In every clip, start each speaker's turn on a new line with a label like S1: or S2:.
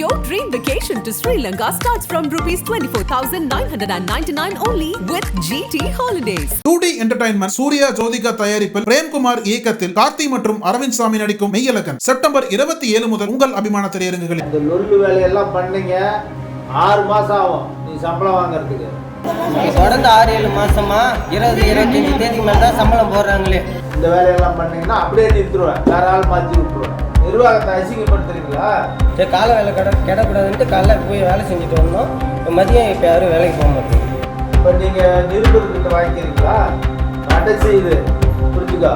S1: Your dream vacation to Sri Lanka starts from rupees 24,999 only with GT Holidays.
S2: Two D entertainment Suriya Jyothika தயாரிப்பில் பிரேம்குமார் இயக்கத்தில் கார்த்தி மற்றும் அரவிந்த் சாமி நடிக்கும் Meiyazhagan September இருபத்தி ஏழு முதல் உங்கள் அபிமான திரையரங்குகளில்.
S3: இந்த லொல்லு வேலையெல்லாம் பண்ணீங்க. ஆறு மாதம் ஆகும். நீ சம்பளம் வாங்குறதுக்கு.
S4: தொடர்ந்து ஆறு ஏழு மாசமா இருபது இருபத்தஞ்சு தேதிக்கு மேல தான் சம்பளம் போடுறாங்களே.
S3: இந்த வேலையெல்லாம் பண்ணீங்கன்னா அப்படியே நிறுத்துருவேன் வேற ஆள் மாற்றி விட்டுருவேன். நிர்வாகத்தை அசிங்கப்படுத்துறீங்களா?
S4: சரி காலை வேலை கெட கிடக்கூடாதுன்ட்டு காலைல போய் வேலை செஞ்சுட்டு வந்தோம். இப்ப மதியம் இப்போ யாரும் வேலைக்கு போக மாட்டேங்குது.
S3: இப்போ நீங்கள் நிருபர்கிட்ட வாங்கிக்கிறீங்களா? கடைசி இது புரிஞ்சுக்கோ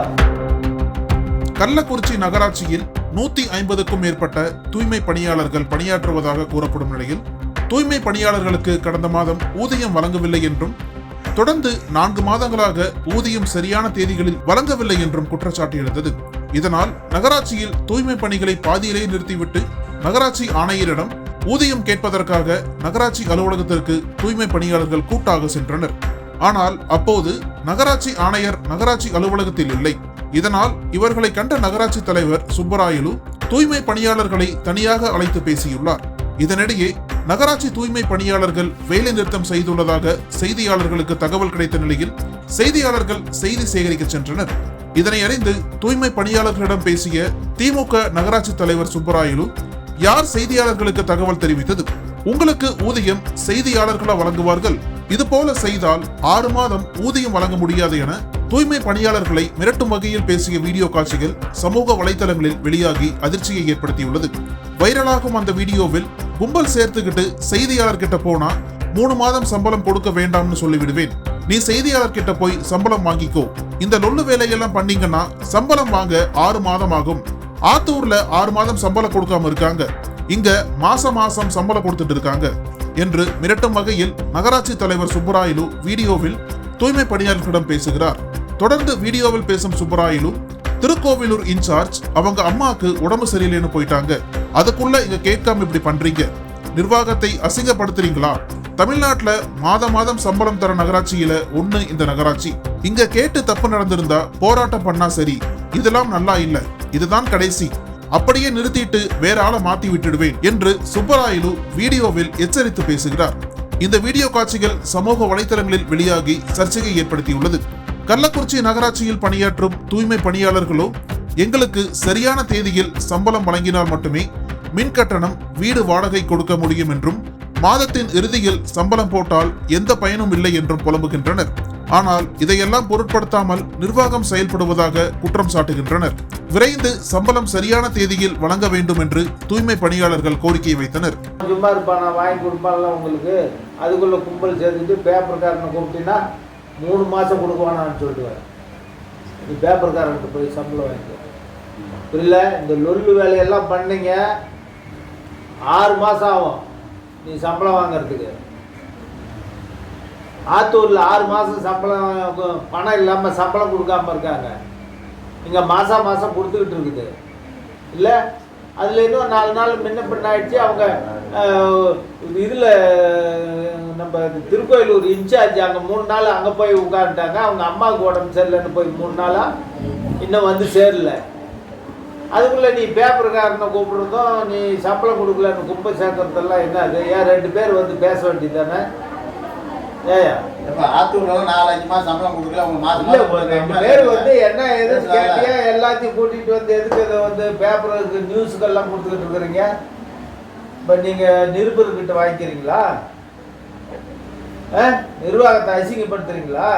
S2: கள்ளக்குறிச்சி நகராட்சியில் நூத்தி ஐம்பதுக்கும் மேற்பட்ட தூய்மை பணியாளர்கள் பணியாற்றுவதாக கூறப்படும் நிலையில் தூய்மை பணியாளர்களுக்கு கடந்த மாதம் ஊதியம் வழங்கவில்லை என்றும் தொடர்ந்து நான்கு மாதங்களாக ஊதியம் சரியான தேதிகளில் வழங்கவில்லை என்றும் குற்றச்சாட்டு எழுந்தது. இதனால் நகராட்சியில் தூய்மை பணிகளை பாதியிலே நிறுத்திவிட்டு நகராட்சி ஆணையரிடம் ஊதியம் கேட்பதற்காக நகராட்சி அலுவலகத்திற்கு தூய்மை பணியாளர்கள் கூட்டாக சென்றனர். ஆனால் அப்போது நகராட்சி ஆணையர் நகராட்சி அலுவலகத்தில் இல்லை. இதனால் இவர்களை கண்ட நகராட்சி தலைவர் சுப்பராயலு தூய்மை பணியாளர்களை தனியாக அழைத்து பேசியுள்ளார். இதனிடையே நகராட்சி தூய்மை பணியாளர்கள் வேலை நிறுத்தம் செய்துள்ளதாக செய்தியாளர்களுக்கு தகவல் கிடைத்த நிலையில் செய்தியாளர்கள் செய்தி சேகரிக்க சென்றனர். இதனை அறிந்து தூய்மை பணியாளர்களிடம் பேசிய திமுக நகராட்சி தலைவர் சுப்பராயலு யார் செய்தியாளர்களுக்கு தகவல் தெரிவித்தது? உங்களுக்கு ஊதியம் செய்தியாளர்களா வழங்குவார்கள். இது போல செய்தால் ஆறு மாதம் ஊதியம் வழங்க முடியாது என தூய்மை பணியாளர்களை மிரட்டும் வகையில் பேசிய வீடியோ காட்சிகள் சமூக வலைதளங்களில் வெளியாகி அதிர்ச்சியை ஏற்படுத்தியுள்ளது. வைரலாகும் அந்த வீடியோவில் கும்பல் சேர்த்துக்கிட்டு செய்தியாளர்கிட்ட போனா மூணு மாதம் சம்பளம் கொடுக்க வேண்டாம்னு சொல்லிவிடுவேன். நீ செய்தியாளர் கிட்ட போய் சம்பளம் வாங்கிக்கோ. இந்த லொல்லு வேலையெல்லாம் பண்ணீங்கன்னா சம்பளம் வாங்க ஆறு மாதம் ஆகும் ஆத்தூர்ல ஆறு மாதம் சம்பளம் கொடுக்காம இருக்காங்க. இங்க மாசம் மாசம் சம்பளம் கொடுத்துட்டு இருக்காங்க. என்று மிரட்டும் வகையில் நகராட்சி தலைவர் சுப்பராயலு வீடியோவில் தூய்மை பணியாளர்களிடம் பேசுகிறார். தொடர்ந்து வீடியோவில் பேசும் சுப்பராயலு திருக்கோவிலூர் இன்சார்ஜ் அவங்க அம்மாக்கு உடம்பு சரியில்லைன்னு போயிட்டாங்க. அதுக்குள்ள இங்க கேட்காம இப்படி பண்றீங்க. நிர்வாகத்தை அசிங்கப்படுத்துறீங்களா? தமிழ்நாட்டுல மாதம் மாதம் சம்பளம் தர நகராட்சியில ஒண்ணு இந்த நகராட்சி. இங்க கேட்டு தப்பு நடந்திருந்தா போராட்டம் பண்ணா சரி. இதெல்லாம் நல்லா இல்ல. இதுதான் கடைசி. அப்படியே நிறுத்திட்டு வேற ஆளை மாத்தி விட்டுடுவேன் என்று சுப்பராயலு வீடியோவில் எச்சரித்து பேசுகிறார். இந்த வீடியோ காட்சிகள் சமூக வலைதளங்களில் வெளியாகி சர்ச்சையை ஏற்படுத்தியுள்ளது. கள்ளக்குறிச்சி நகராட்சியில் பணியாற்றும் தூய்மை பணியாளர்களோ எங்களுக்கு சரியான தேதியில் சம்பளம் வழங்கினால் மட்டுமே மின் கட்டணம் வீடு வாடகை கொடுக்க முடியும் என்றும் மாதத்தின் இறுதியில் சம்பளம் போட்டால் எந்த பயனும் இல்லை என்றும் புலம்புகின்றனர். ஆனால் இதையெல்லாம் பொருட்படுத்தாமல் நிர்வாகம் செயல்படுவதாக குற்றம் சாட்டுகின்றனர். விரைந்து சம்பளம் சரியான தேதியில் வழங்க வேண்டும் என்று தூய்மை பணியாளர்கள் கோரிக்கை வைத்தனர்.
S3: சும்மா இருப்பான் நான் வாங்கி கொடுப்பான்ல உங்களுக்கு. அதுக்குள்ள கும்பல் சேர்த்துட்டு பேப்பர்காரனை கூப்பிட்டீங்கன்னா மூணு மாதம் கொடுக்குவானான்னு சொல்லிடுவேன் நீ பேப்பர்காரன்ட்டு போய் சம்பளம் வாங்கிக்கோ. புரியல? இந்த லொல்லு வேலையெல்லாம் பண்ணீங்க. ஆறு மாதம் ஆகும். நீ சம்பளம் வாங்குறதுக்கு. ஆத்தூரில் ஆறு மாதம் சம்பளம் பணம் இல்லாமல் சம்பளம் கொடுக்காம இருக்காங்க. இங்கே மாதம் மாதம் கொடுத்துக்கிட்டு இருக்குது. இல்லை அதில் இன்னும் நாலு நாள் முன்ன பின்ன ஆயிடுச்சு. அவங்க இதில் நம்ம திருக்கோயிலூர் இன்சார்ஜ் அங்கே மூணு நாள் அங்கே போய் உட்காந்துட்டாங்க அவங்க அம்மாவுக்கு உடம்பு சரியில்லைன்னு போய் மூணு நாளாக இன்னும் வந்து சேரல. அதுக்குள்ளே நீ பேப்பர்காரனை கூப்பிடுறதும் நீ சம்பளம் கொடுக்கலன்னு குப்பை சேர்க்கறதெல்லாம் என்ன அது ஏன் ரெண்டு பேர் வந்து பேச வேண்டியது தானே ஏயா
S5: இப்ப ஆத்தூர்ல நாலு அஞ்சு மாசம் சம்பளம் கொடுக்கல மாசம்
S3: ஒரு ரெண்டு பேர் வந்து என்ன
S5: பேசலாம்ல.
S3: கேட்டியா? எல்லாத்தையும் கூட்டிட்டு வந்து எதுக்கு இதை வந்து பேப்பருக்கு நியூஸுக்கெல்லாம் கொடுத்துக்கிட்டு இருக்கிறீங்க? இப்போ நீங்க நிருபர்கிட்ட வாங்கிக்கிறீங்களா? நிர்வாகத்தை அசிங்கப்படுத்துறீங்களா?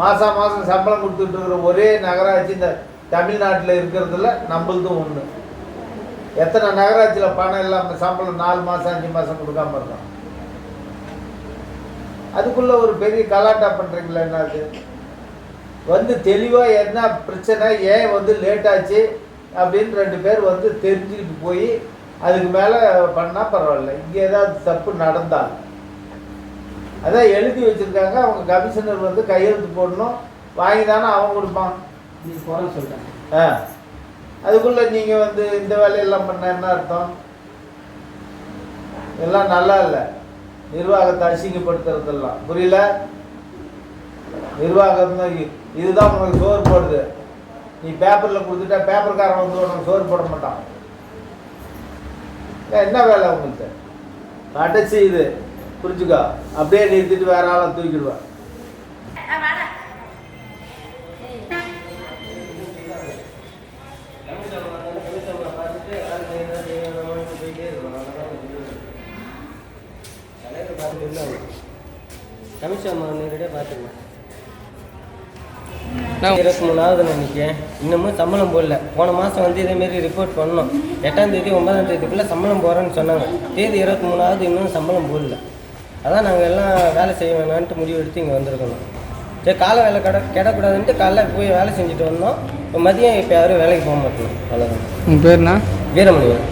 S3: மாசம் மாசம் சம்பளம் கொடுத்துட்டு இருக்கிற ஒரே நகராட்சி இந்த தமிழ்நாட்டில் இருக்கிறதுல நம்மளதும் ஒன்று எத்தனை நகராட்சியில் பணம் இல்லாமல் சம்பளம் நாலு மாதம் அஞ்சு மாதம் கொடுக்காம இருக்கோம் அதுக்குள்ளே ஒரு பெரிய கலாட்டா பண்றீங்களா என்னது வந்து தெளிவாக என்ன பிரச்சனை ஏன் வந்து லேட் ஆச்சு அப்படின்னு ரெண்டு பேர் வந்து தெரிஞ்சுக்கிட்டு போய் அதுக்கு மேலே பண்ணால் பரவாயில்ல. இங்கே ஏதாவது தப்பு நடந்தால். அதான் எழுதி வச்சுருக்காங்க. அவங்க கமிஷனர் வந்து கையெழுத்து போடணும். வாங்கி தானே அவன் கொடுப்பான்
S4: நீ குறை சொல்றேன்.
S3: ஆ. அதுக்குள்ள நீங்க வந்து இந்த வேலையெல்லாம் பண்ண என்ன அர்த்தம்? எல்லாம் நல்லா இல்லை. நிர்வாகத்தை அசிங்கப்படுத்துறதெல்லாம். புரியல? நிர்வாகம் இதுதான் உனக்கு சோறு போடுது. நீ பேப்பரில் கொடுத்துட்டா பேப்பர்காரன் வந்து உனக்கு சோறு போட மாட்டான். என்ன வேலை உங்கள்கிட்ட கடைசி இது. புரிஞ்சுக்கோ. அப்படியே நிறுத்திட்டு வேற ஆளை தூக்கிடுவேன்
S4: கமிஷன் நேரடியாக பார்த்துக்கலாம். நான் இருபத்தி மூணாவது நினைக்கிறேன் இன்னமும் சம்பளம் போடல. போன மாதம் வந்து இதேமாரி ரிப்போர்ட் பண்ணோம். எட்டாம் தேதி ஒன்பதாம் தேதிக்குள்ளே சம்பளம் போடுறேன்னு சொன்னாங்க. தேதி இருபத்தி மூணாவது இன்னும் சம்பளம் போடல. அதான் நாங்கள் எல்லாம் வேலை செய்ய வேணான்ட்டு முடிவு எடுத்து இங்கே வந்திருக்கணும். சரி காலை வேலை கட கிடக்கூடாதுன்ட்டு காலைல போய் வேலை செஞ்சுட்டு வந்தோம். இப்போ மதியம் இப்போ யாரும் வேலைக்கு போக மாட்டோம் அவ்வளோதான்
S6: உங்கள் பேர்னா
S4: வீரமணிவன்